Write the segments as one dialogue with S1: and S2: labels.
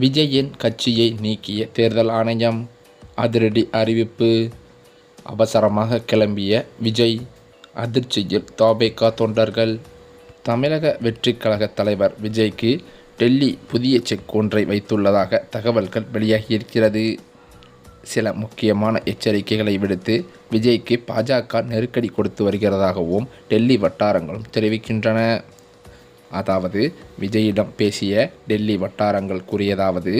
S1: விஜயின் கட்சியை நீக்கிய தேர்தல் ஆணையம் அதிரடி அறிவிப்பு. அவசரமாக கிளம்பிய விஜய் அதிர்ச்சியில் தாபேகா தொண்டர்கள். தமிழக வெற்றிக் கழக தலைவர் விஜய்க்கு டெல்லி புதிய செக் ஒன்றை வைத்துள்ளதாக தகவல்கள் வெளியாகியிருக்கிறது சில முக்கியமான எச்சரிக்கைகளை விடுத்து விஜய்க்கு பாஜக நெருக்கடி கொடுத்து வருகிறதாகவும் டெல்லி வட்டாரங்களும் தெரிவிக்கின்றன. அதாவது விஜயிடம் பேசிய டெல்லி வட்டாரங்கள் கூறியதாவது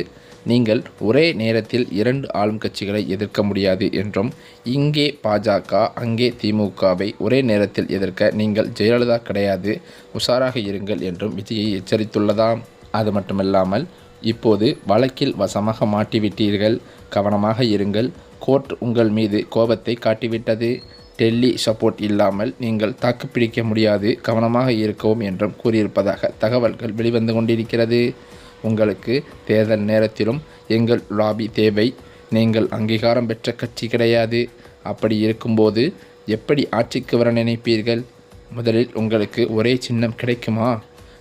S1: நீங்கள் ஒரே நேரத்தில் இரண்டு ஆளும் கட்சிகளை எதிர்க்க முடியாது என்றும் இங்கே பாஜக அங்கே திமுகவை ஒரே நேரத்தில் எதிர்க்க நீங்கள் ஜெயலலிதா கிடையாது உஷாராக இருங்கள் என்றும் விஜயை எச்சரித்துள்ளதாம். அது மட்டுமில்லாமல் இப்போது வழக்கில் வசமாக மாட்டிவிட்டீர்கள் கவனமாக இருங்கள் கோர்ட் உங்கள் மீது கோபத்தை காட்டிவிட்டது. டெல்லி சப்போர்ட் இல்லாமல் நீங்கள் தாக்குப்பிடிக்க முடியாது கவனமாக இருக்கவும் என்றும் கூறியிருப்பதாக தகவல்கள் வெளிவந்து கொண்டிருக்கிறது. உங்களுக்கு தேர்தல் நேரத்திலும் எங்கள் லாபி தேவை. நீங்கள் அங்கீகாரம் பெற்ற கட்சி கிடையாது. அப்படி இருக்கும்போது எப்படி ஆட்சிக்கு வர நினைப்பீர்கள்? முதலில் உங்களுக்கு ஒரே சின்னம் கிடைக்குமா?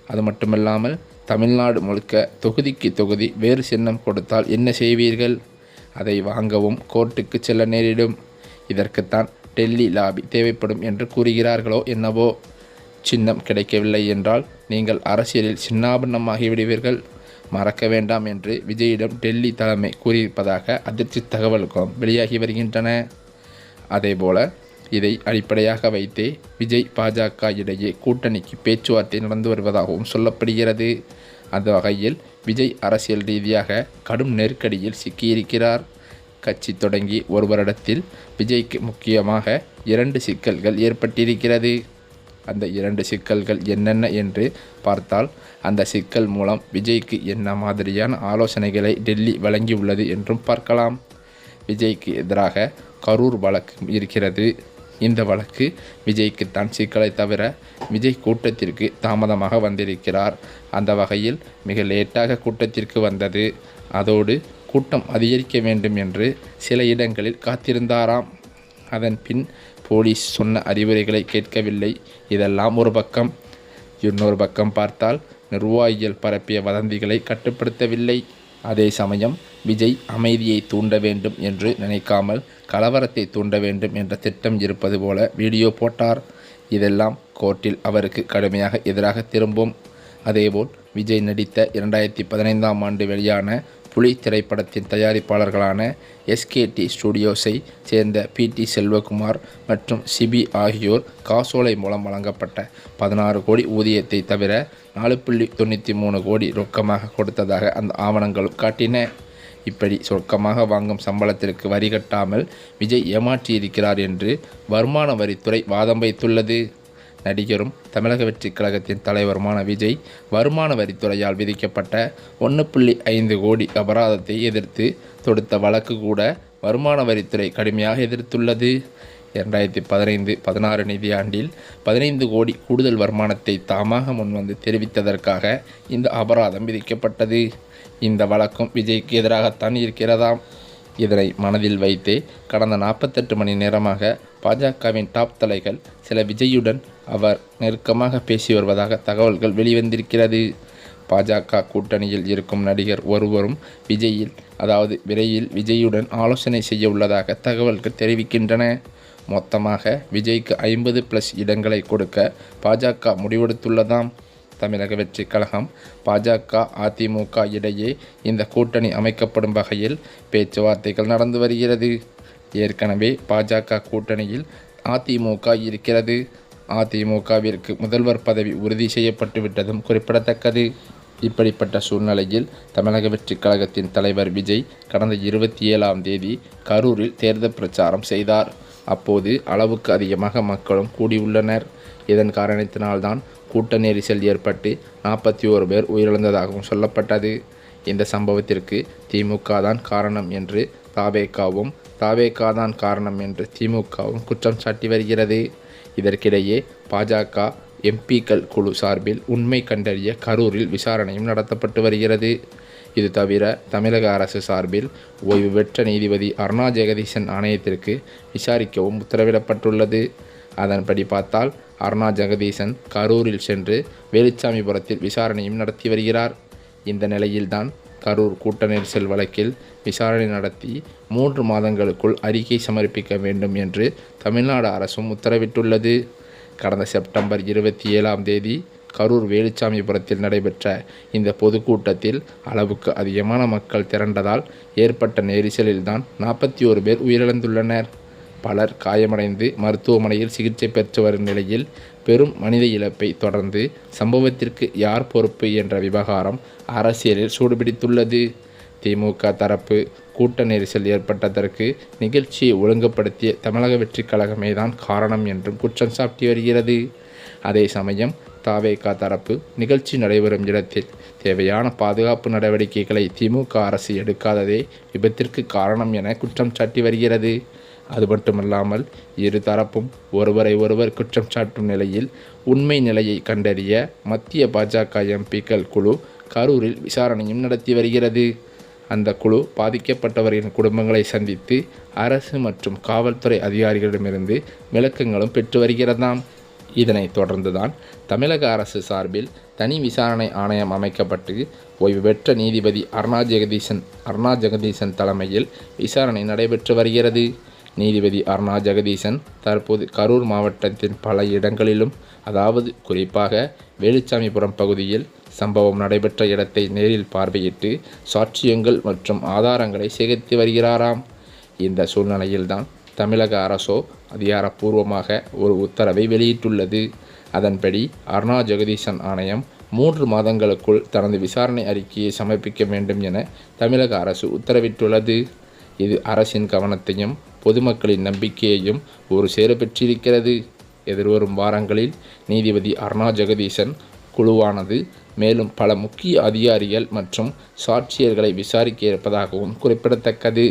S1: அது மட்டுமல்லாமல் தமிழ்நாடு முழுக்க தொகுதிக்கு தொகுதி வேறு சின்னம் கொடுத்தால் என்ன செய்வீர்கள்? அதை வாங்கவும் கோர்ட்டுக்கு செல்ல நேரிடும். இதற்குத்தான் டெல்லி லாபி தேவைப்படும் என்று கூறுகிறார்களோ என்னவோ? சின்னம் கிடைக்கவில்லை என்றால் நீங்கள் அரசியலில் சின்னாபன்னமாகி விடுவீர்கள். மறக்க வேண்டாம் என்று விஜயிடம் டெல்லி தலைமை கூறியிருப்பதாக அதிர்ச்சி தகவல்களும் வெளியாகி வருகின்றன. அதேபோல இதை அடிப்படையாக வைத்தே விஜய் பாஜக இடையே கூட்டணிக்கு பேச்சுவார்த்தை நடந்து வருவதாகவும் சொல்லப்படுகிறது. அந்த வகையில் விஜய் அரசியல் ரீதியாக கடும் நெருக்கடியில் சிக்கியிருக்கிறார். கட்சி தொடங்கி ஒரு வருடத்தில் விஜய்க்கு முக்கியமாக இரண்டு சிக்கல்கள் ஏற்பட்டிருக்கிறது. அந்த இரண்டு சிக்கல்கள் என்னென்ன என்று பார்த்தால் அந்த சிக்கல் மூலம் விஜய்க்கு என்ன மாதிரியான ஆலோசனைகளை டெல்லி வழங்கியுள்ளது என்றும் பார்க்கலாம். விஜய்க்கு எதிராக கரூர் வழக்கு இருக்கிறது. இந்த வழக்கு விஜய்க்கு தான் சிக்கலை தவிர விஜய் கூட்டத்திற்கு தாமதமாக வந்திருக்கிறார். அந்த வகையில் மிக லேட்டாக கூட்டத்திற்கு வந்தது. அதோடு கூட்டம் அதிகரிக்க வேண்டும் என்று சில இடங்களில் காத்திருந்தாராம். அதன் பின் போலீஸ் சொன்ன அறிவுரைகளை கேட்கவில்லை. இதெல்லாம் ஒரு பக்கம். இன்னொரு பக்கம் பார்த்தால் நிர்வாகிகள் பரப்பிய வதந்திகளை கட்டுப்படுத்தவில்லை. அதே சமயம் விஜய் அமைதியை தூண்ட வேண்டும் என்று நினைக்காமல் கலவரத்தை தூண்ட வேண்டும் என்ற திட்டம் இருப்பது போல வீடியோ போட்டார். இதெல்லாம் கோர்ட்டில் அவருக்கு கடுமையாக எதிராக திரும்பும். அதேபோல் விஜய் நடித்த இரண்டாயிரத்தி பதினைந்தாம் ஆண்டு வெளியான புலி திரைப்படத்தின் தயாரிப்பாளர்களான எஸ்கேடி ஸ்டுடியோஸை சேர்ந்த பி டி செல்வகுமார் மற்றும் சிபி ஆகியோர் காசோலை மூலம் வழங்கப்பட்ட பதினாறு கோடி ஊதியத்தை தவிர நாலு புள்ளி தொண்ணூற்றி மூணு கோடி ரொக்கமாக கொடுத்ததாக அந்த ஆவணங்களும் காட்டின. இப்படி சொர்க்கமாக வாங்கும் சம்பளத்திற்கு வரி கட்டாமல் விஜய் ஏமாற்றியிருக்கிறார் என்று வருமான வரித்துறை வாதம் வைத்துள்ளது. நடிகரும் தமிழக வெற்றிக் கழகத்தின் தலைவருமான விஜய் வருமான வரித்துறையால் விதிக்கப்பட்ட ஒன்று புள்ளி ஐந்து கோடி அபராதத்தை எதிர்த்து தொடுத்த வழக்கு கூட வருமான வரித்துறை கடுமையாக எதிர்த்துள்ளது. இரண்டாயிரத்தி பதினைந்து பதினாறு நிதியாண்டில் பதினைந்து கோடி கூடுதல் வருமானத்தை தாமாக முன்வந்து தெரிவித்ததற்காக இந்த அபராதம் விதிக்கப்பட்டது. இந்த வழக்கும் விஜய்க்கு எதிராகத்தான் இருக்கிறதாம். இதனை மனதில் வைத்தே கடந்த நாற்பத்தெட்டு மணி நேரமாக பாஜகவின் டாப் தலைகள் சில விஜயுடன் அவர் நெருக்கமாக பேசி வருவதாக தகவல்கள் வெளிவந்திருக்கிறது. பாஜக கூட்டணியில் இருக்கும் நடிகர் ஒருவரும் விஜயில் அதாவது விரைவில் விஜயுடன் ஆலோசனை செய்ய உள்ளதாக தகவல்கள் தெரிவிக்கின்றன. மொத்தமாக விஜய்க்கு ஐம்பது ப்ளஸ் இடங்களை கொடுக்க பாஜக முடிவெடுத்துள்ளதாம். தமிழக வெற்றி கழகம் பாஜக அதிமுக இடையே இந்த கூட்டணி அமைக்கப்படும் வகையில் பேச்சுவார்த்தைகள் நடந்து வருகிறது. ஏற்கனவே பாஜக கூட்டணியில் அதிமுக இருக்கிறது. அதிமுகவிற்கு முதல்வர் பதவி உறுதி செய்யப்பட்டு விட்டதும் குறிப்பிடத்தக்கது. இப்படிப்பட்ட சூழ்நிலையில் தமிழக வெற்றி கழகத்தின் தலைவர் விஜய் கடந்த இருபத்தி ஏழாம் தேதி கரூரில் தேர்தல் பிரச்சாரம் செய்தார். அப்போது அளவுக்கு அதிகமாக மக்களும் கூடியுள்ளனர். இதன் காரணத்தினால்தான் கூட்ட நெரிசல் ஏற்பட்டு நாற்பத்தி ஓரு பேர் உயிரிழந்ததாகவும் சொல்லப்பட்டது. இந்த சம்பவத்திற்கு திமுக தான் காரணம் என்று தாவேக்காவும் தாவேக்கா தான் காரணம் என்று திமுகவும் குற்றம் சாட்டி வருகிறது. இதற்கிடையே பாஜக எம்பிக்கள் குழு சார்பில் உண்மை கண்டறிய கரூரில் விசாரணையும் நடத்தப்பட்டு வருகிறது. இது தவிர தமிழக அரசு சார்பில் ஓய்வு பெற்ற நீதிபதி அருணா ஜெகதீசன் ஆணையத்திற்கு விசாரிக்கவும் உத்தரவிடப்பட்டுள்ளது. அதன்படி பார்த்தால் அருணா ஜெகதீசன் கரூரில் சென்று வேலுச்சாமிபுரத்தில் விசாரணையும் நடத்தி வருகிறார். இந்த நிலையில்தான் கரூர் கூட்ட நெரிசல் வழக்கில் விசாரணை நடத்தி மூன்று மாதங்களுக்குள் அறிக்கை சமர்ப்பிக்க வேண்டும் என்று தமிழ்நாடு அரசும் உத்தரவிட்டுள்ளது. கடந்த செப்டம்பர் இருபத்தி ஏழாம் தேதி கரூர் வேலுச்சாமிபுரத்தில் நடைபெற்ற இந்த பொதுக்கூட்டத்தில் அளவுக்கு அதிகமான மக்கள் திரண்டதால் ஏற்பட்ட நெரிசலில்தான் நாற்பத்தி ஒரு பேர் உயிரிழந்துள்ளனர். பலர் காயமடைந்து மருத்துவமனையில் சிகிச்சை பெற்று வரும் நிலையில் பெரும் மனித இழப்பை தொடர்ந்து சம்பவத்திற்கு யார் பொறுப்பு என்ற விவகாரம் அரசியலில் சூடுபிடித்துள்ளது. திமுக தரப்பு கூட்ட நெரிசல் ஏற்பட்டதற்கு நிகழ்ச்சியை ஒழுங்குபடுத்திய தமிழக வெற்றிக் கழகமே தான் காரணம் என்றும் குற்றம் சாட்டி வருகிறது. அதே சமயம் தாவேகா தரப்பு நிகழ்ச்சி நடைபெறும் இடத்தில் தேவையான பாதுகாப்பு நடவடிக்கைகளை திமுக அரசு எடுக்காததே விபத்திற்கு காரணம் என குற்றம் சாட்டி வருகிறது. அது மட்டுமல்லாமல் இரு தரப்பும் ஒருவரை ஒருவர் குற்றம் சாட்டும் நிலையில் உண்மை நிலையை கண்டறிய மத்திய பாஜக எம்பிக்கள் குழு கரூரில் விசாரணையும் நடத்தி வருகிறது. அந்த குழு பாதிக்கப்பட்டவர்களின் குடும்பங்களை சந்தித்து அரசு மற்றும் காவல்துறை அதிகாரிகளிடமிருந்து விளக்கங்களும் பெற்று வருகிறதாம். இதனைத் தொடர்ந்துதான் தமிழக அரசு சார்பில் தனி விசாரணை ஆணையம் அமைக்கப்பட்டு ஓய்வு பெற்ற நீதிபதி அருணா ஜெகதீசன் அருணா ஜெகதீசன் தலைமையில் விசாரணை நடைபெற்று வருகிறது. நீதிபதி அருணா ஜெகதீசன் தற்போது கரூர் மாவட்டத்தின் பல இடங்களிலும் அதாவது குறிப்பாக வேலுச்சாமிபுரம் பகுதியில் சம்பவம் நடைபெற்ற இடத்தை நேரில் பார்வையிட்டு சாட்சியங்கள் மற்றும் ஆதாரங்களை சேகரித்து வருகிறாராம். இந்த சூழ்நிலையில்தான் தமிழக அரசோ அதிகாரப்பூர்வமாக ஒரு உத்தரவை வெளியிட்டுள்ளது. அதன்படி அருணா ஜெகதீசன் ஆணையம் மூன்று மாதங்களுக்குள் தனது விசாரணை அறிக்கையை சமர்ப்பிக்க வேண்டும் என தமிழக அரசு உத்தரவிட்டுள்ளது. இது அரசின் கவனத்தையும் பொதுமக்களின் நம்பிக்கையையும் ஒரு சேர பெற்றிருக்கிறது. எதிர்வரும் வாரங்களில் நீதிபதி அருணா ஜெகதீசன் குழுவானது மேலும் பல முக்கிய அதிகாரிகள் மற்றும் சாட்சியர்களை விசாரிக்க இருப்பதாகவும் குறிப்பிடத்தக்கது.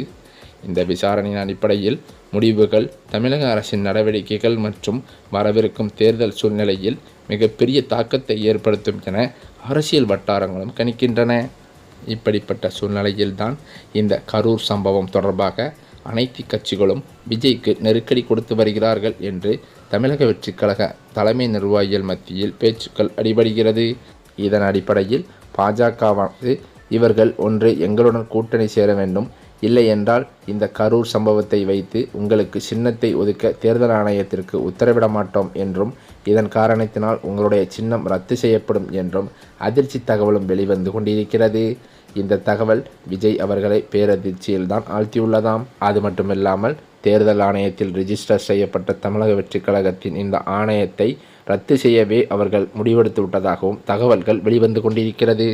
S1: இந்த விசாரணையின் அடிப்படையில் முடிவுகள் தமிழக அரசின் நடவடிக்கைகள் மற்றும் வரவிருக்கும் தேர்தல் சூழ்நிலையில் மிகப்பெரிய தாக்கத்தை ஏற்படுத்தும் என அரசியல் வட்டாரங்களும் கணிக்கின்றன. இப்படிப்பட்ட சூழ்நிலையில்தான் இந்த கரூர் சம்பவம் தொடர்பாக அனைத்து கட்சிகளும் விஜய்க்கு நெருக்கடி கொடுத்து வருகிறார்கள் என்று தமிழக வெற்றிக் கழக தலைமை நிர்வாகிகள் மத்தியில் பேச்சுக்கள் அடிபடுகிறது. இதன் அடிப்படையில் பாஜகவானது இவர்கள் ஒன்று எங்களுடன் கூட்டணி சேர வேண்டும் இல்லை என்றால் இந்த கரூர் சம்பவத்தை வைத்து உங்களுக்கு சின்னத்தை ஒதுக்க தேர்தல் ஆணையத்திற்கு உத்தரவிட மாட்டோம் என்றும் இதன் காரணத்தினால் உங்களுடைய சின்னம் ரத்து செய்யப்படும் என்றும் அதிர்ச்சி தகவலும் வெளிவந்து கொண்டிருக்கிறது. இந்த தகவல் விஜய் அவர்களை பேரதிர்ச்சியில் தான் ஆழ்த்தியுள்ளதாம். அது மட்டுமில்லாமல் தேர்தல் ஆணையத்தில் ரிஜிஸ்டர் செய்யப்பட்ட தமிழக வெற்றிக் கழகத்தின் இந்த ஆணையத்தை ரத்து செய்யவே அவர்கள் முடிவெடுத்து விட்டதாகவும் தகவல்கள் வெளிவந்து கொண்டிருக்கிறது.